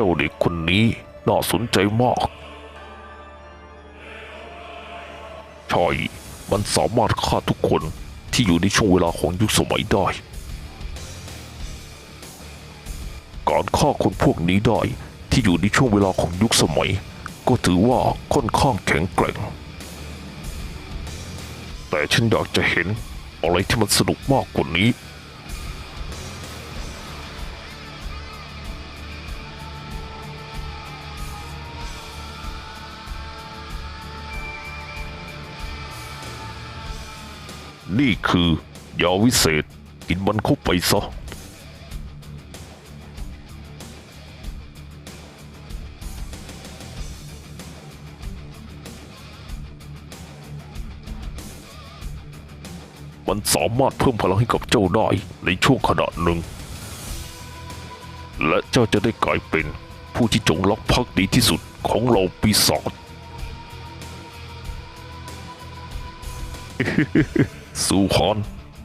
เจ้าเด็กคนนี้น่าสนใจมากใช่มันสามารถฆ่าทุกคนที่อยู่ในช่วงเวลาของยุคสมัยได้ การฆ่าคนพวกนี้ได้ที่อยู่ในช่วงเวลาของยุคสมัย ก็ถือว่าค่อนข้างแข็งแกร่ง แต่ฉันอยากจะเห็นอะไรที่มันสนุกมากกว่านี้ นี่คือยาวิเศษ กินมันเข้าไปซะมันสามารถเพิ่มพลังให้กับเจ้าได้ในช่วงขณะหนึ่ง และเจ้าจะได้กลายเป็นผู้ที่จงรักภักดีที่สุดของเราปีศาจ สู้คอน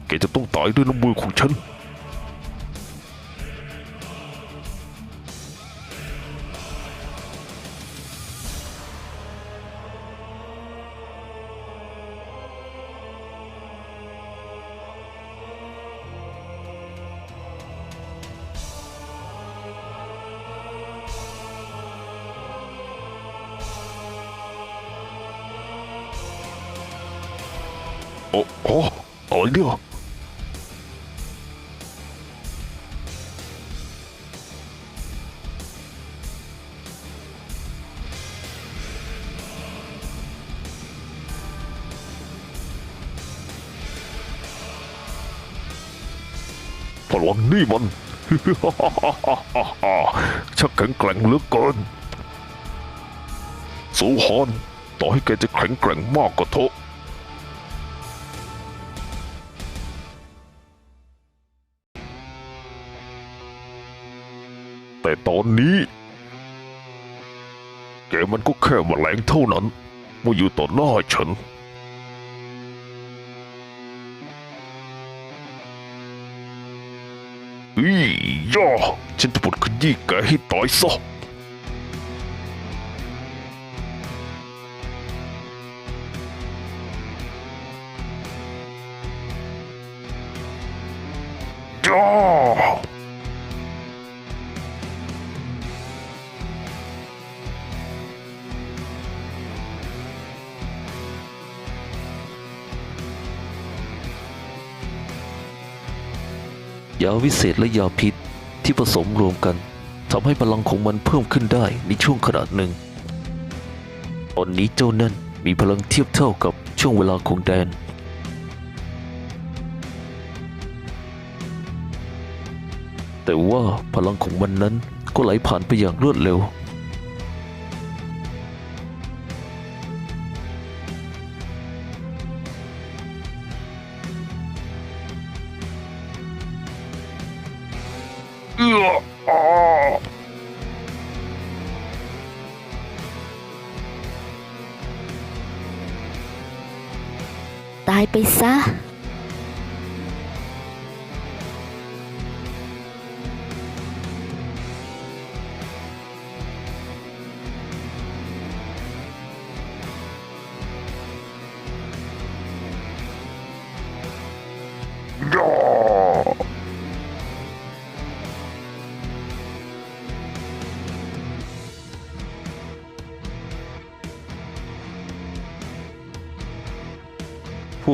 แกจะต้องตายด้วยน้ำมือของฉัน เหลือเกินสูฮอนต่อให้แกจะ แข็งแกร่งมากก็เถอะ แต่ตอนนี้ แกมันก็แค่แมลงเท่านั้นมาอยู่ต่อหน้าฉัน อีย่าฉันจะปลดขยี้แกให้ตายซะย่า ยาวิเศษและยาพิษที่ผสมรวมกันทำให้พลังของมันเพิ่มขึ้นได้ในช่วงขนาดหนึ่ง ตอนนี้เจ้านั่นมีพลังเทียบเท่ากับช่วงเวลาของแดน แต่ว่าพลังของมันนั้นก็ไหลผ่านไปอย่างรวดเร็ว ตายไปซะ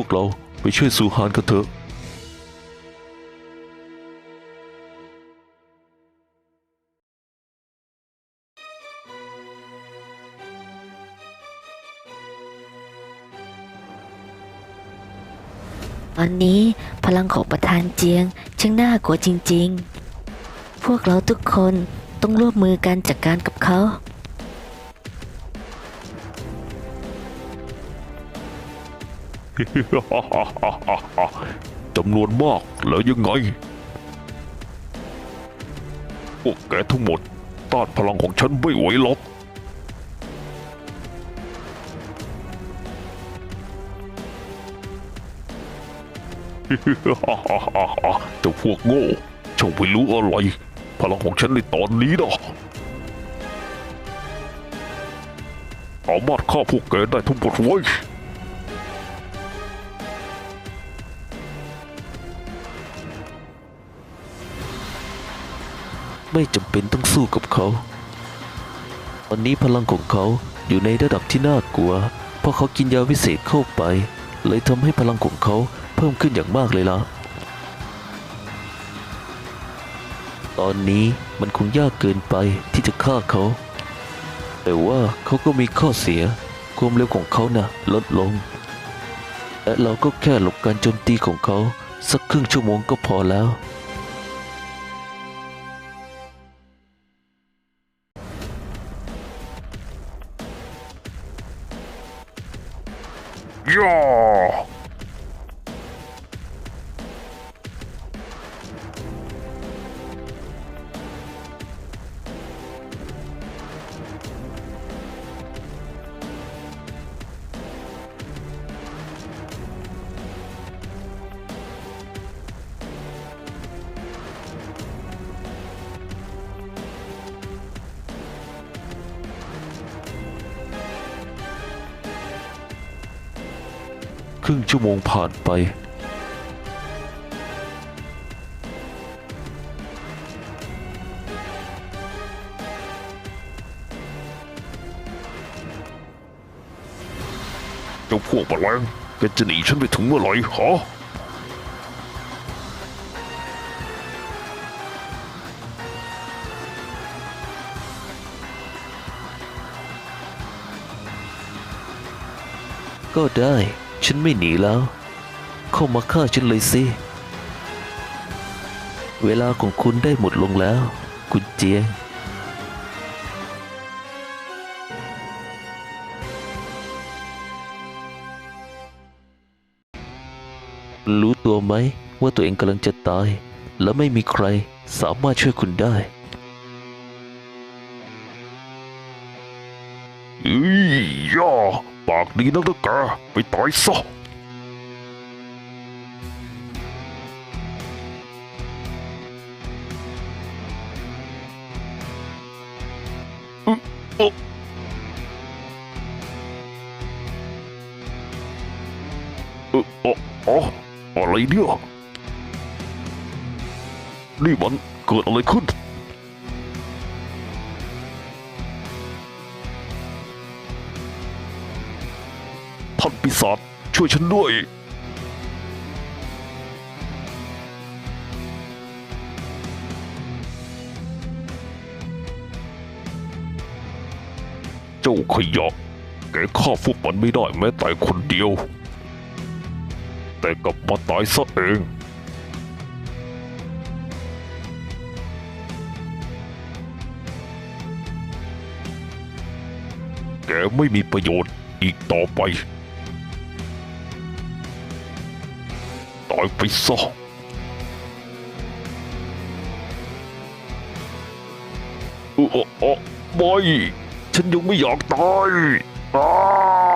วกเราไปช่วยสูฮานกันเถอะตอนนี้พลังของประธานเจียงช่างน่ากลัวจริงๆ พวกเราทุกคนต้องร่วมมือกันจัดการกับเขา จำนวนมากแล้วยังไง พวกแกทั้งหมดต้านพลังของฉันไม่ไหวหรอกเจ้าพวกโง่เจ้าไม่รู้อะไร พลังของฉันในตอนนี้นะสามารถฆ่าพวกแกได้ทั้งหมดเว้ ไม่จำเป็นต้องสู้กับเขา ตอนนี้พลังของเขาอยู่ในระดับที่น่ากลัว เพราะเขากินยาวิเศษเข้าไป เลยทำให้พลังของเขาเพิ่มขึ้นอย่างมากเลยล่ะ ตอนนี้มันคงยากเกินไปที่จะฆ่าเขา แต่ว่าเขาก็มีข้อเสีย ความเร็วของเขาน่ะลดลง และเราก็แค่หลบการโจมตีของเขาสักครึ่งชั่วโมงก็พอแล้ว ย่ รึ่งชั่วโมงผ่านไป เจ้าพวกแมลงแกจะหนีฉันไปถึงเมื่อไหร่ฮะก็ได้ ฉันไม่หนีแล้ว เข้ามาฆ่าฉันเลยสิ เวลาของคุณได้หมดลงแล้ว คุณเจียง รู้ตัวไหมว่าตัวเองกำลังจะตาย และไม่มีใครสามารถช่วยคุณได้ ปากดีนักนะแกไปตายซะอึ๊ะโอ๊ะเอ๊ะอ๋ออ๋ออะไรเนี่ยนี่มันเกิดอะไรขึ้น ท่านปีศาจช่วยฉันด้วย เจ้าขยะแกฆ่าพวกมันไม่ได้แม้แต่คนเดียว แต่กลับมาตายซะเองแกไม่มีประโยชน์อีกต่อไป ตายไปซะโออเออเออไม่ฉันยังไม่อยากตายอ้า